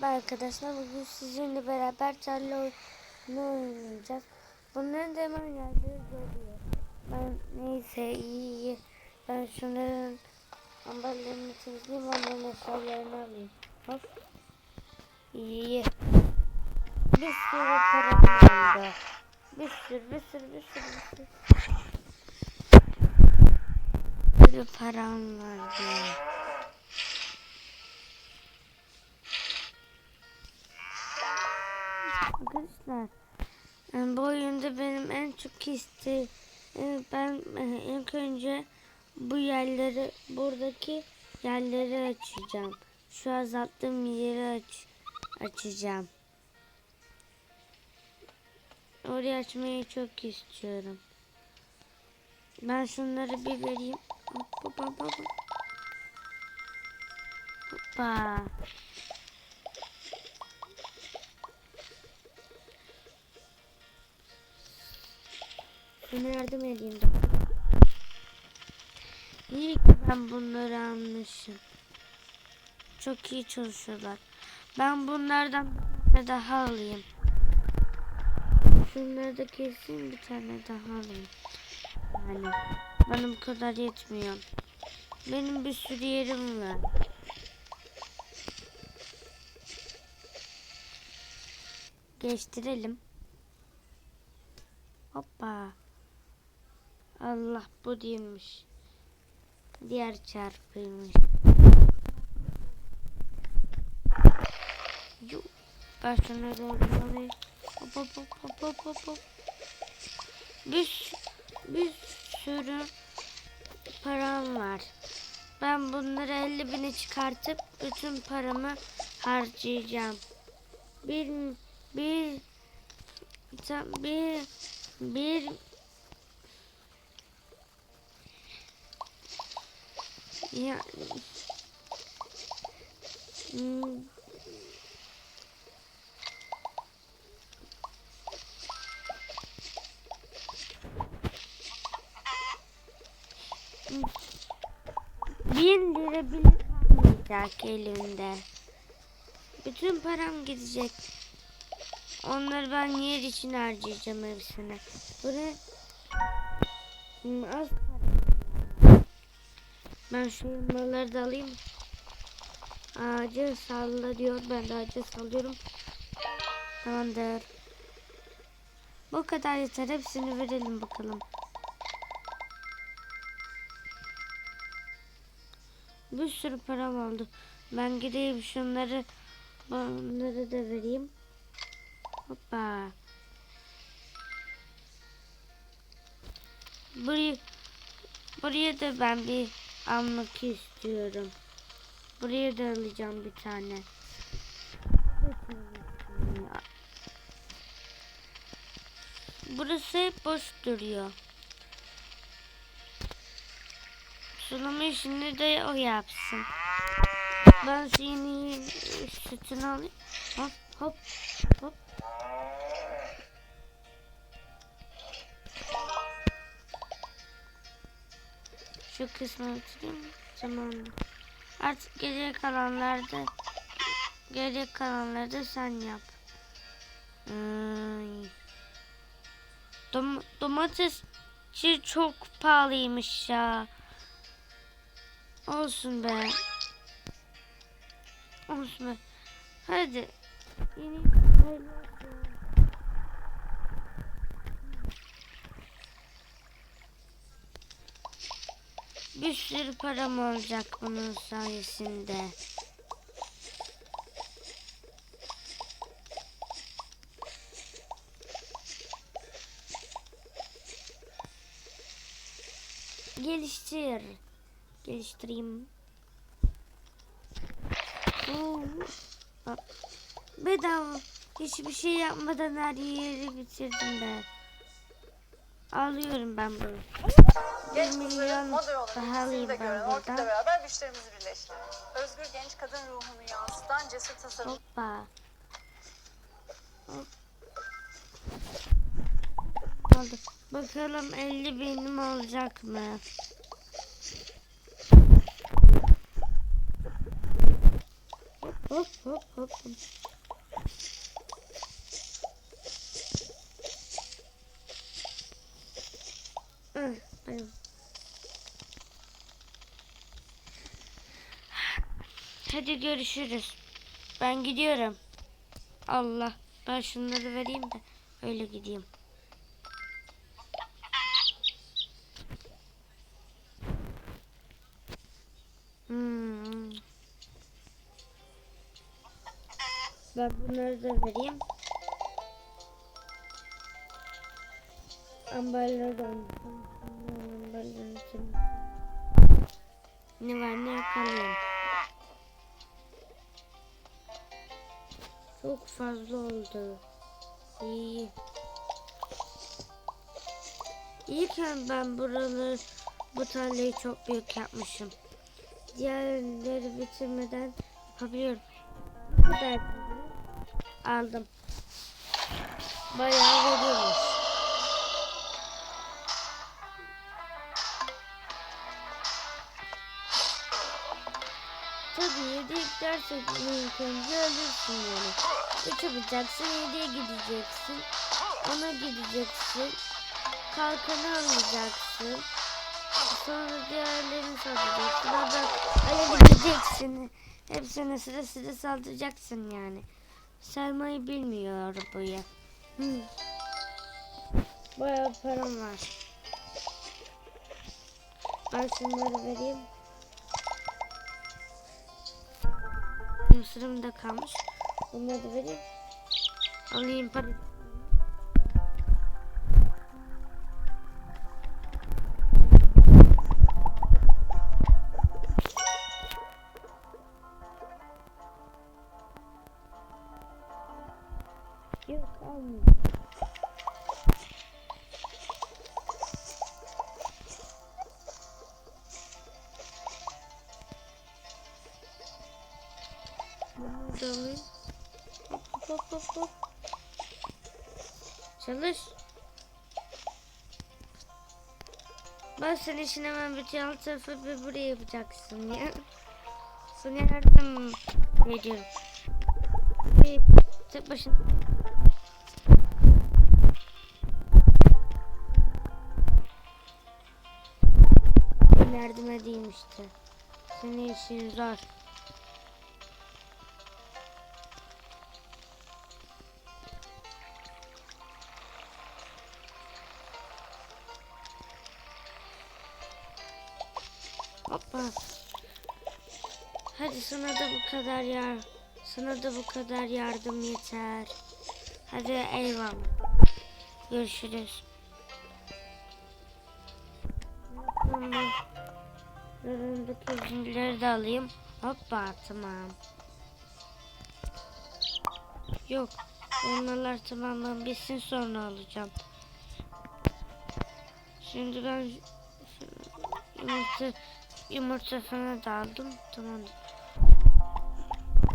Merhaba arkadaşlar. Bugün sizinle beraber tarla oyunu oynayacağız. Bunların da hemen yerleri oluyor. Ben neyse iyi iyi. Ben şunların amballarını temizleyeyim onların eşyalarını alayım. Hop. İyi iyi. Bir sürü param oldu. Bir sürü bir sürü bir sürü bir sürü. Bir sürü param vardı. Arkadaşlar e, bu oyunda benim en çok isteğim e, ben e, ilk önce bu yerleri buradaki yerleri açacağım. Şu azalttığım yeri aç, açacağım. Orayı açmayı çok istiyorum. Ben şunları bir vereyim. Hop hop hop hop. Hoppa. Sana yardım edeyim de. İyi ki ben bunları almışım. Çok iyi çalışıyorlar. Ben bunlardan bir tane daha alayım. Şunları da keseyim bir tane daha alayım. Yani bana bu kadar yetmiyor. Benim bir sürü yerim var. Geçtirelim. Hoppa. Allah bu değilmiş. Diğer çarpıymış. Yuh. Ben şunları alayım. Hop hop hop hop hop hop. Bir, bir sürü param var. Ben bunları 50 bine çıkartıp bütün paramı harcayacağım. Bir bir bir bir ya. Bin lira bile kalmayacak elimde. Bütün param gidecek. Onları ben yer için harcayacağım hepsini. Buraya az para. Ben şu elmaları da alayım. Ağacı salla diyor. Ben de ağacı sallıyorum. Tamamdır. Bu kadar yeter. Hepsini verelim bakalım. Bir sürü param oldu. Ben gideyim şunları bunları da vereyim. Hoppa. Buraya, buraya da ben bir almak istiyorum. Buraya da alacağım bir tane. Burası hep boş duruyor. Sulama işini de o yapsın. Ben şu yeni sütünü alayım. Hop hop hop. Şu kısmı bitireyim. Tamam. Artık geriye kalanlarda geriye kalanları da sen yap. Ay. Dom domatesçi çok pahalıymış ya. Olsun be. Olsun be. Hadi. Yeni Bir sürü param olacak bunun sayesinde. Geliştir. Geliştireyim. Oo. Bedava. Hiçbir şey yapmadan her yeri bitirdim ben. Alıyorum ben bunu. Genç kızların moda yolunu alayım de ben gören Orkid'le beraber güçlerimizi birleştirelim. Özgür genç kadın ruhunu yansıtan cesur tasarım. Hoppa. Hop. Oldu. Bakalım 50 benim olacak mı? Hop. Hop hop. hop. Ah, benim. Hadi görüşürüz. Ben gidiyorum. Allah. Ben şunları vereyim de öyle gideyim. Hmm. Ben bunları da vereyim. Ambarların için. Ne var ne yakalayayım. Çok fazla oldu. İyi. İyi ki ben buraları bu tarlayı çok büyük yapmışım. Diğerleri bitirmeden yapabiliyorum. Bu kadar aldım. Bayağı veriyormuş. Tabii yediye gidersek mümkünce ölürsün yani. Üç yapacaksın, yediye gideceksin. Ona gideceksin. Kalkanı alacaksın. Sonra diğerlerini satacaksın. Oradan öyle gideceksin. Hepsine sıra sıra saldıracaksın yani. Saymayı bilmiyor arabayı. Hmm. Bayağı param var. Ben şunları vereyim. Mısırım da kalmış. Bunları da vereyim. Alayım para. Çalış. Ben senin için hemen bütün alt tarafı bir buraya yapacaksın ya. Sana yardım ediyorum. Bir tek başına. Yardım edeyim işte. Senin işin zor. Hoppa. Hadi sana da bu kadar yar. Sana da bu kadar yardım yeter. Hadi eyvallah. Görüşürüz. Önündeki zincirleri de alayım. Hoppa tamam. Yok. Onlarlar tamamen bitsin sonra alacağım. Şimdi ben yumurta yumurta falan da aldım. Tamam.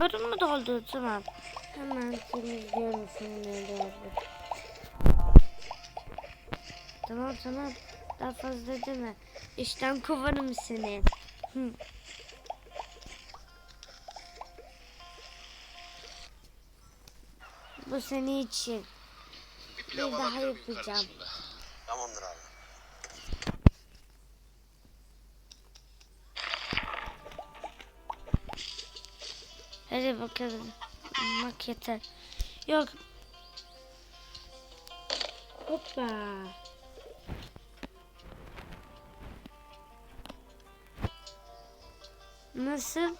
Barın mı doldu? Tamam. Hemen temizliyorum da abi. Tamam tamam. Daha fazla deme. İşten kovarım seni. Hı. Bu senin için. Bir Bir daha yapacağım. Tamamdır abi. Hadi bakalım. Bak yeter. Yok. Hoppa. Nasıl?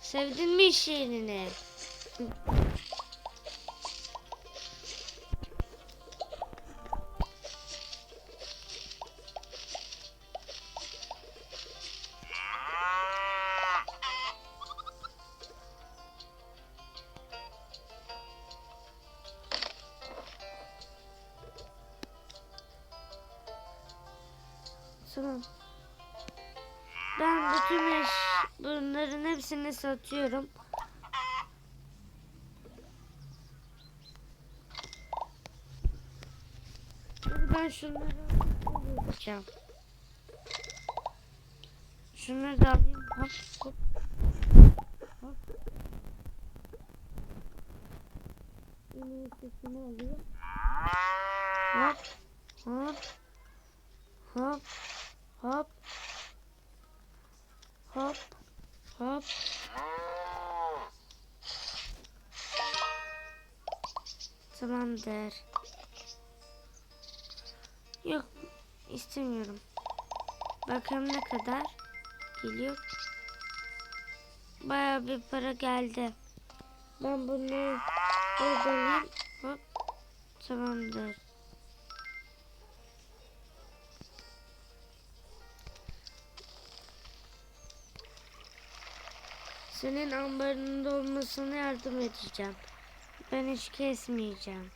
Sevdin mi iş? Sunum. Ben bütün eş, bunların hepsini satıyorum. Ben şunları alacağım. Şunları da alayım. Hop, hop. Hop. Yine sesini. Tamamdır. Yok istemiyorum. Bakalım ne kadar geliyor. Baya bir para geldi. Ben bunu buradan hop tamamdır. Senin ambarında olmasına yardım edeceğim. Ben hiç kesmeyeceğim.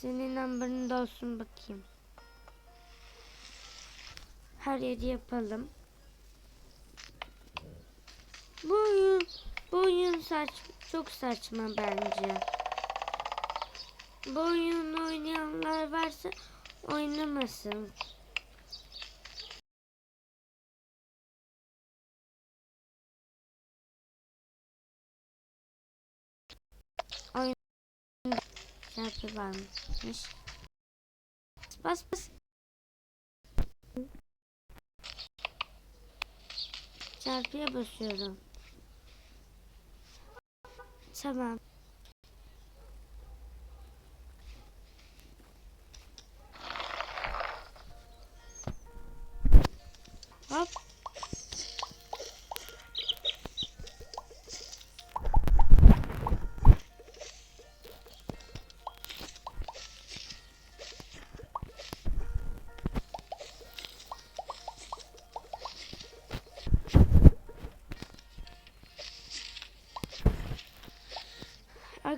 Senin ambarında olsun bakayım. Her yeri yapalım. Bu oyun, bu oyun saç, çok saçma bence. Bu oyunu oynayanlar varsa oynamasın. Oyun şarkı varmış. Bas bas. Çarpıya basıyorum. Tamam.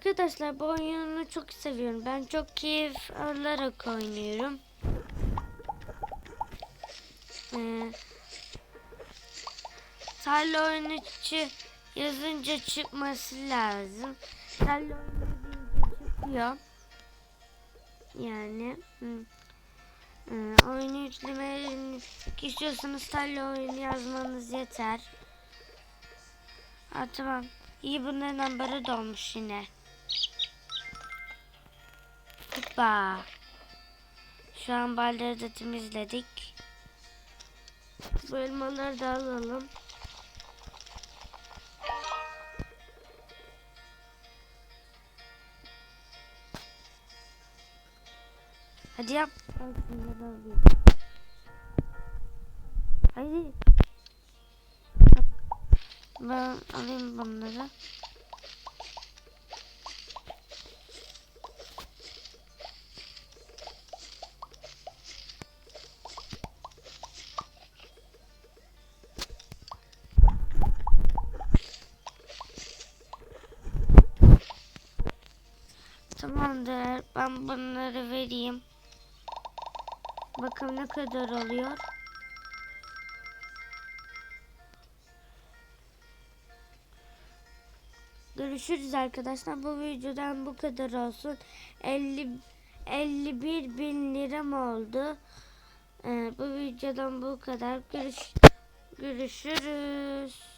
Arkadaşlar bu oyunu çok seviyorum. Ben çok keyif alarak oynuyorum. Ee, tarla oyunu yazınca çıkması lazım. Tarla oyunu çıkıyor. Yani hı. Ee, oyunu yüklemek istiyorsanız tarla oyunu yazmanız yeter. Ha, tamam. İyi bunların ambarı dolmuş yine. Hoppa. Şu an balları da temizledik. Bu elmaları da alalım. Hadi yap. Hadi. Ben alayım bunları. Tamamdır. Ben bunları vereyim. Bakalım ne kadar oluyor. Görüşürüz arkadaşlar. Bu videodan bu kadar olsun. 50 51 bin liram oldu. Ee, bu videodan bu kadar. Görüş, görüşürüz.